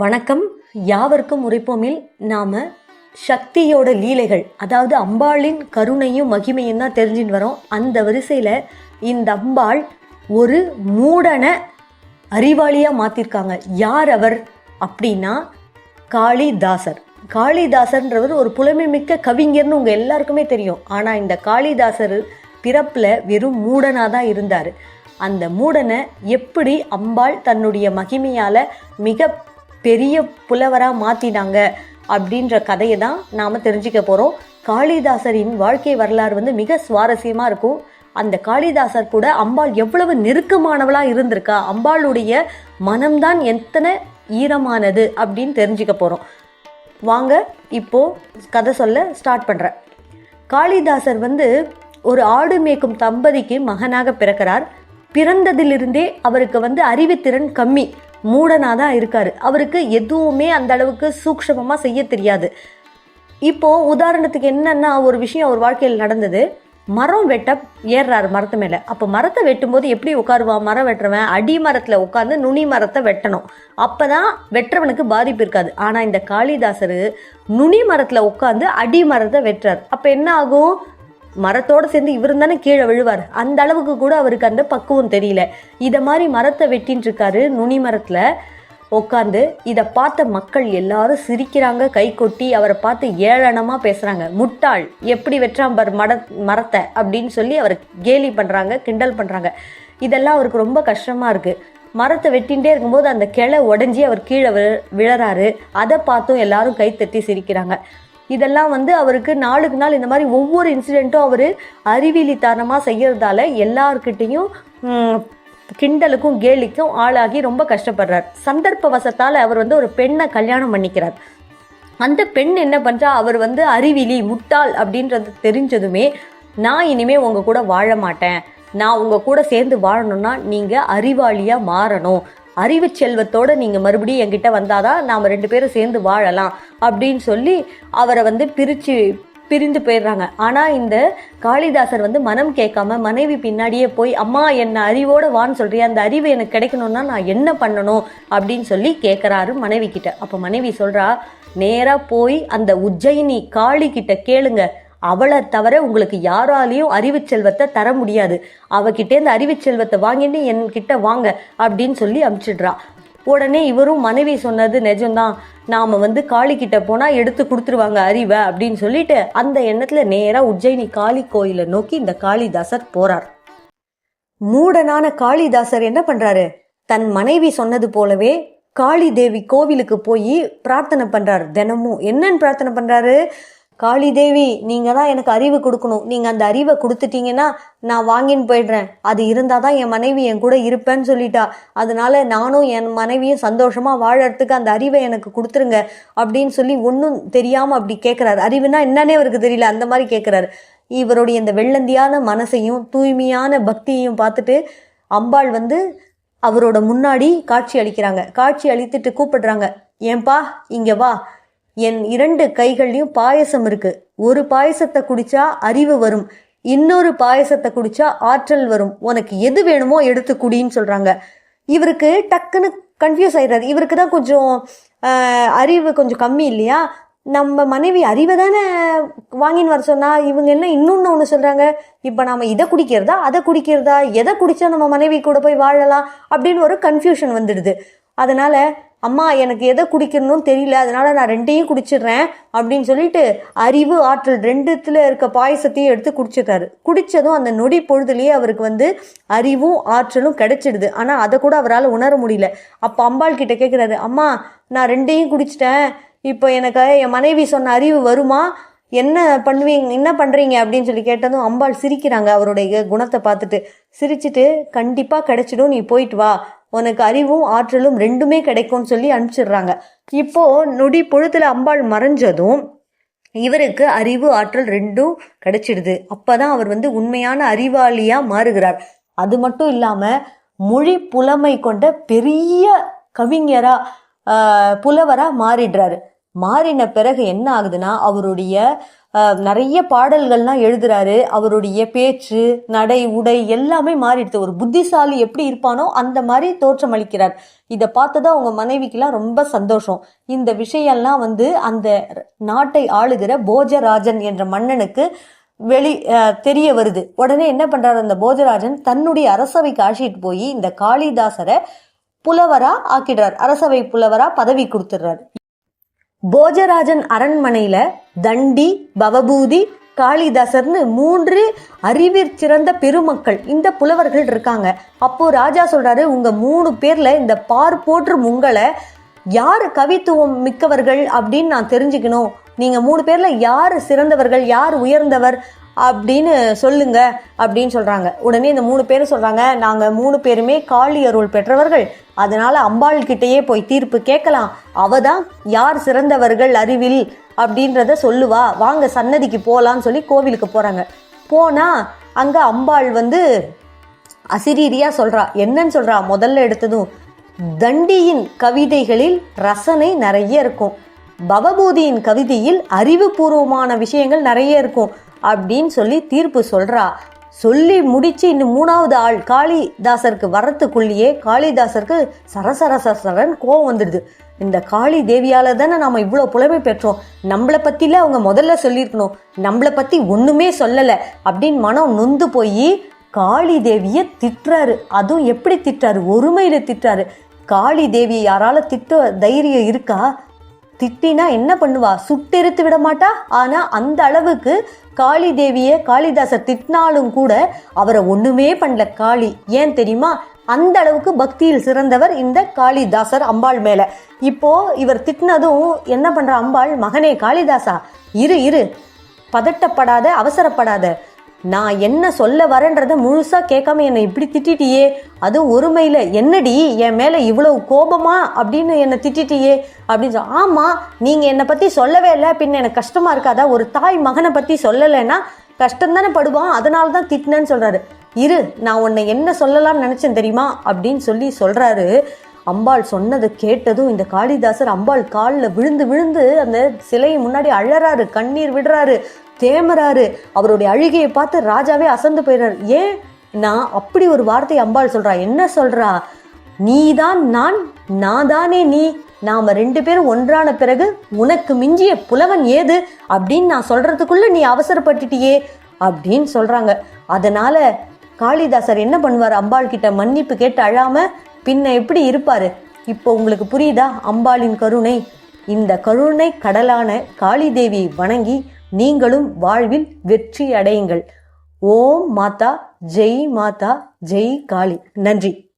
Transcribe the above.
வணக்கம். யாவருக்கும் உரைப்போமில் நாம சக்தியோட லீலைகள் அதாவது அம்பாளின் கருணையும் மகிமையும் தான் தெரிஞ்சுன்னு வரோம். அந்த வரிசையில் இந்த அம்பாள் ஒரு மூடனை அறிவாளியாக மாற்றிருக்காங்க யார் அவர் அப்படின்னா காளிதாசர். காளிதாசர்ன்றவர் ஒரு புலமைமிக்க கவிஞர்னு உங்கள் எல்லாருக்குமே தெரியும். ஆனால் இந்த காளிதாசர் பிறப்பில் வெறும் மூடனாக தான் இருந்தார். அந்த மூடனை எப்படி அம்பாள் தன்னுடைய மகிமையால் மிக பெரிய புலவராக மாற்றினாங்க அப்படின்ற கதையை தான் நாம் தெரிஞ்சுக்க போகிறோம் காளிதாசரின் வாழ்க்கை வரலாறு வந்து மிக சுவாரஸ்யமாக இருக்கும். அந்த காளிதாசர் கூட அம்பாள் எவ்வளவு நெருக்கமானவளாக இருந்திருக்கா? அம்பாளுடைய மனம்தான் எத்தனை ஈரமானது அப்படின்னு தெரிஞ்சுக்க போகிறோம் வாங்க இப்போ கதை சொல்ல ஸ்டார்ட் பண்ணுறேன் காளிதாசர் வந்து ஒரு ஆடு மேய்க்கும் தம்பதிக்கு மகனாக பிறக்கிறார். பிறந்ததிலிருந்தே அவருக்கு வந்து அறிவுத்திறன் கம்மி. மூடனாக தான் இருக்கார். அவருக்கு எதுவுமே அந்த அளவுக்கு சூக்ஷமமாக செய்ய தெரியாது. இப்போது உதாரணத்துக்கு என்னென்னா ஒரு விஷயம் அவர் வாழ்க்கையில் நடந்தது. மரம் வெட்ட ஏறுறாரு மரத்து மேலே. அப்போ மரத்தை வெட்டும்போது எப்படி உட்காருவான் மரம் வெட்டுறவன் அடி மரத்தில் உட்காந்து நுனி மரத்தை வெட்டணும். அப்போ தான் வெட்டுறவனுக்கு பாதிப்பு இருக்காது. ஆனால் இந்த காளிதாசர் நுனி மரத்தில் உட்காந்து அடி மரத்தை வெட்டுறார். அப்போ என்ன ஆகும்? மரத்தோட சேர்ந்து இவரும் தானே கீழே விழுவார். அந்த அளவுக்கு கூட அவருக்கு அந்த பக்குவம் தெரியல. இதை மாதிரி மரத்தை வெட்டின்னு இருக்காரு நுனி மரத்தில் உட்காந்து இதை பார்த்த மக்கள் எல்லாரும் சிரிக்கிறாங்க கை கொட்டி அவரை பார்த்து ஏளனமாக பேசுகிறாங்க முட்டாள் எப்படி வெற்றாம்பர் மட மரத்தை அப்படின்னு சொல்லி அவரை கேலி பண்ணுறாங்க கிண்டல் பண்ணுறாங்க இதெல்லாம் அவருக்கு ரொம்ப கஷ்டமாக இருக்குது மரத்தை வெட்டின்டே இருக்கும்போது அந்த கிளை உடஞ்சி அவர் கீழே விழ விழறாரு. அதை பார்த்தும் எல்லாரும் கை தட்டி சிரிக்கிறாங்க. இதெல்லாம் வந்து அவருக்கு நாளுக்கு நாள் இந்த மாதிரி ஒவ்வொரு இன்சிடெண்ட்டும் அவர் அறிவியலித்தனமாக செய்கிறதால எல்லார்கிட்டேயும் கிண்டலுக்கும் கேலிக்கும் ஆளாகி ரொம்ப கஷ்டப்படுறார். சந்தர்ப்ப வசத்தால் அவர் வந்து ஒரு பெண்ணை கல்யாணம் பண்ணிக்கிறார். அந்த பெண் என்ன பண்ணுறா அவர் வந்து அறிவிலி முட்டாள் அப்படின்றது தெரிஞ்சதுமே நான் இனிமே உங்கள் கூட வாழ மாட்டேன். நான் உங்கள் கூட சேர்ந்து வாழணும்னா நீங்கள் அறிவாளியாக மாறணும். அறிவு செல்வத்தோடு நீங்கள் மறுபடியும் என்கிட்ட வந்தாதான் நாம் ரெண்டு பேரும் சேர்ந்து வாழலாம் அப்படின்னு சொல்லி அவரை வந்து பிரித்து பிரிந்து போயிடுறாங்க. ஆனால் இந்த காளிதாசர் வந்து மனம் கேட்காம மனைவி பின்னாடியே போய் அம்மா என்னை அறிவோட வான்னு சொல்றியா? அந்த அறிவு எனக்கு கிடைக்கணும்னா நான் என்ன பண்ணணும்? அப்படின்னு சொல்லி கேட்குறாரு மனைவி கிட்ட. அப்போ மனைவி சொல்கிறா நேராக போய் அந்த உஜ்ஜயினி காளி கிட்ட கேளுங்க. அவளை தவிர உங்களுக்கு யாராலையும் அறிவு செல்வத்தை தர முடியாது. அவகிட்டேருந்து அறிவு செல்வத்தை வாங்கிட்டு என்கிட்ட வாங்க அப்படின்னு சொல்லி அனுப்பிச்சிடுறா உடனே இவரும் மனைவி சொன்னது நிஜம்தான். நாம வந்து காளி கிட்ட போனா எடுத்து கொடுத்துருவாங்க அறிவை அப்படின்னு சொல்லிட்டு அந்த எண்ணத்துல நேரா உஜ்ஜயினி காளி கோயிலை நோக்கி இந்த காளிதாசர் போறார். மூடனான காளிதாசர் என்ன பண்றாரு? தன் மனைவி சொன்னது போலவே காளி தேவி கோவிலுக்கு போய் பிரார்த்தனை பண்றாரு. தினமும் என்னன்னு பிரார்த்தனை பண்றாரு? காளி தேவி நீங்க தான் எனக்கு அறிவு கொடுக்கணும். நீங்க அந்த அறிவை கொடுத்துட்டீங்கன்னா நான் வாங்கின்னு போயிடுறேன். அது இருந்தால் தான் என் மனைவி என் கூட இருப்பேன்னு சொல்லிட்டா. அதனால நானும் என் மனைவியும் சந்தோஷமா வாழறதுக்கு அந்த அறிவை எனக்கு கொடுத்துருங்க அப்படின்னு சொல்லி ஒன்றும் தெரியாம அப்படி கேட்குறாரு அறிவுனா என்னன்னே அவருக்கு தெரியல. அந்த மாதிரி கேட்குறாரு இவருடைய இந்த வெள்ளந்தியான மனசையும் தூய்மையான பக்தியையும் பார்த்துட்டு அம்பாள் வந்து அவரோட முன்னாடி காட்சி அளிக்கிறாங்க. காட்சி அளித்துட்டு கூப்பிடுறாங்க. ஏன்பா இங்கே வா. என் இரண்டு கைகள்லையும் பாயசம் இருக்கு. ஒரு பாயசத்தை குடிச்சா அறிவு வரும். இன்னொரு பாயசத்தை குடிச்சா ஆற்றல் வரும். உனக்கு எது வேணுமோ எடுத்து குடின்னு சொல்றாங்க. இவருக்கு டக்குன்னு கன்ஃபியூஸ் ஆயிடுறாரு. இவருக்கு தான் கொஞ்சம் அறிவு கொஞ்சம் கம்மி இல்லையா? நம்ம மனைவி அறிவை தானே வாங்கின்னு வர சொன்னா இவங்க என்ன இன்னொன்று ஒன்று சொல்றாங்க? இப்போ நாம இதை குடிக்கிறதா அதை குடிக்கிறதா எதை குடிச்சா நம்ம மனைவி கூட போய் வாழலாம் அப்படின்னு ஒரு கன்ஃபியூஷன் வந்துடுது. அதனால அம்மா எனக்கு எதை குடிக்கணும்னு தெரியல அதனால நான் ரெண்டையும் குடிச்சிடுறேன் அப்படின்னு சொல்லிட்டு அறிவு ஆற்றல் ரெண்டுத்தில் இருக்க பாயசத்தையும் எடுத்து குடிச்சிடுறாரு. குடித்ததும் அந்த நொடி பொழுதுலேயே அவருக்கு வந்து அறிவும் ஆற்றலும் கிடைச்சிடுது. ஆனால் அதை கூட அவரால் உணர முடியல. அப்போ அம்பாள் கிட்ட கேட்குறாரு அம்மா நான் ரெண்டையும் குடிச்சிட்டேன். இப்போ எனக்கு என் மனைவி சொன்ன அறிவு வருமா? என்ன பண்ணுவீங்க என்ன பண்ணுறீங்க அப்படின்னு சொல்லி கேட்டதும் அம்பாள் சிரிக்கிறாங்க அவருடைய குணத்தை பார்த்துட்டு. சிரிச்சிட்டு கண்டிப்பாக கிடைச்சிடும் நீ போயிட்டு வா. உனக்கு அறிவும் ஆற்றலும் ரெண்டுமே கிடைக்கும்னு சொல்லி அனுப்பிச்சிடுறாங்க. இப்போ நொடி பொழுதுல அம்பாள் மறைஞ்சதும் இவருக்கு அறிவு ஆற்றல் ரெண்டும் கிடைச்சிடுது. அப்பதான் அவர் வந்து உண்மையான அறிவாளியா மாறுகிறார். அது மட்டும் இல்லாம மொழி புலமை கொண்ட பெரிய கவிஞரா புலவரா மாறிடுறாரு. மாறின பிறகு என்ன ஆகுதுன்னா அவருடைய நிறைய பாடல்கள்லாம் எழுதுறாரு. அவருடைய பேச்சு நடை உடை எல்லாமே மாறிடுது. ஒரு புத்திசாலி எப்படி இருப்பானோ அந்த மாதிரி தோற்றம் அளிக்கிறார். இதை பார்த்ததான் அவங்க மனைவிக்கெல்லாம் ரொம்ப சந்தோஷம். இந்த விஷயம்லாம் வந்து அந்த நாட்டை ஆளுகிற போஜராஜன் என்ற மன்னனுக்கு வெளி தெரிய வருது. உடனே என்ன பண்றாரு அந்த போஜராஜன்? தன்னுடைய அரசவைக்கு அழைச்சிட்டு போய் இந்த காளிதாசரை புலவரா ஆக்கிடுறார். அரசவை புலவரா பதவி கொடுத்துடுறாரு. போஜராஜன் அரண்மனையில தண்டி பவபூதி காளிதாசர்னு மூன்று அறிவிற் சிறந்த பெருமக்கள். இந்த புலவர்கள் இருக்காங்க. அப்போ ராஜா சொல்றாரு உங்க மூணு பேர்ல இந்த பார் போற்று உங்களை யார் கவித்துவம் மிக்கவர்கள் அப்படின்னு நான் தெரிஞ்சுக்கணும். நீங்க மூணு பேர்ல யார் சிறந்தவர்கள் யார் உயர்ந்தவர் அப்படின்னு சொல்லுங்க அப்படின்னு சொல்றாங்க. உடனே இந்த மூணு பேரும் சொல்றாங்க நாங்க மூணு பேருமே காளி அருள் பெற்றவர்கள். அதனால அம்பாள் கிட்டேயே போய் தீர்ப்பு கேட்கலாம். அவ தான் யார் சிறந்தவர்கள் அறிவில் அப்படின்றத சொல்லுவா. வாங்க சன்னதிக்கு போகலான்னு சொல்லி கோவிலுக்கு போகிறாங்க போனால் அங்கே அம்பாள் வந்து அசிரீரியாக சொல்கிறா என்னன்னு சொல்கிறா முதல்ல எடுத்ததும் தண்டியின் கவிதைகளில் ரசனை நிறைய இருக்கும். பவபூதியின் கவிதையில் அறிவுபூர்வமான விஷயங்கள் நிறைய இருக்கும். அப்படின்னு சொல்லி தீர்ப்பு சொல்கிறா சொல்லி முடித்து இன்னும் மூணாவது ஆள் காளிதாசருக்கு வரத்துக்குள்ளேயே காளிதாசருக்கு சரசர சரசரன் கோவம் வந்துடுது. இந்த காளி தேவியால் தானே நாம் இவ்வளோ புலமை பெற்றோம். நம்மளை பற்றில அவங்க முதல்ல சொல்லியிருக்கணும். நம்மளை பற்றி ஒன்றுமே சொல்லலை அப்படின்னு மனம் நொந்து போய் காளி தேவியை திட்டுறாரு. அதுவும் எப்படி திட்டுறாரு? ஒருமையில் திட்டுறாரு. காளி தேவியை யாரால திட்ட தைரியம் இருக்கா? திட்டினா என்ன பண்ணுவா? சுட்டெரித்து விட மாட்டா? ஆனா அந்த அளவுக்கு காளி தேவிய காளிதாசர் திட்டினாலும் கூட அவரை ஒண்ணுமே பண்ணல. காளி ஏன் தெரியுமா? அந்த அளவுக்கு பக்தியில் சிறந்தவர் இந்த காளிதாசர் அம்பாள் மேல. இப்போ இவர் திட்டினதும் என்ன பண்ற அம்பாள்? மகனே காளிதாசா இரு இரு. பதட்டப்படாத அவசரப்படாத. நான் என்ன சொல்ல வரேன்றதை முழுசாக கேட்காம என்னை இப்படி திட்டிட்டியே. அதுவும் ஒருமையில் என்னடி என் மேலே இவ்வளவு கோபமா? அப்படின்னு என்னை திட்டிட்டியே அப்படின்னு சொல். ஆமாம் நீங்கள் என்னை பற்றி சொல்லவே இல்லை. பின்ன எனக்கு கஷ்டமாக இருக்காதா? ஒரு தாய் மகனை பற்றி சொல்லலைன்னா கஷ்டம் தானே படுவான். அதனால தான் திட்டினேன்னு சொல்கிறாரு இரு நான் உன்னை என்ன சொல்லலாம்னு நினச்சேன் தெரியுமா? அப்படின்னு சொல்லி சொல்கிறாரு அம்பாள் சொன்னதை கேட்டதும் இந்த காளிதாசர் அம்பாள் காலில் விழுந்து விழுந்து அந்த சிலையை முன்னாடி அழறாரு கண்ணீர் விடுறாரு. தேமறாரு. அவருடைய அழுகையை பார்த்து ராஜாவே அசந்து போயிடுறார். ஏன்? நான் அப்படி ஒரு வார்த்தை அம்பாள் சொல்றா. என்ன சொல்றா? நீதான் நான் நான் தானே நீ. நாம ரெண்டு பேரும் ஒன்றான பிறகு உனக்கு மிஞ்சிய புலவன் ஏது? அப்படின்னு நான் சொல்றதுக்குள்ள நீ அவசரப்பட்டுட்டியே அப்படின்னு சொல்றாங்க. அதனால காளிதாசர் என்ன பண்ணுவார்? அம்பாள் கிட்ட மன்னிப்பு கேட்டு அழாம பின்ன எப்படி இருப்பாரு? இப்போ உங்களுக்கு புரியுதா? அம்பாளின் கருணை. இந்த கருணை கடலான காளி தேவியை வணங்கி நீங்களும் வாழ்வில் வெற்றி அடையுங்கள் ஓம் மாதா ஜெய் மாதா ஜெய் காளி. நன்றி.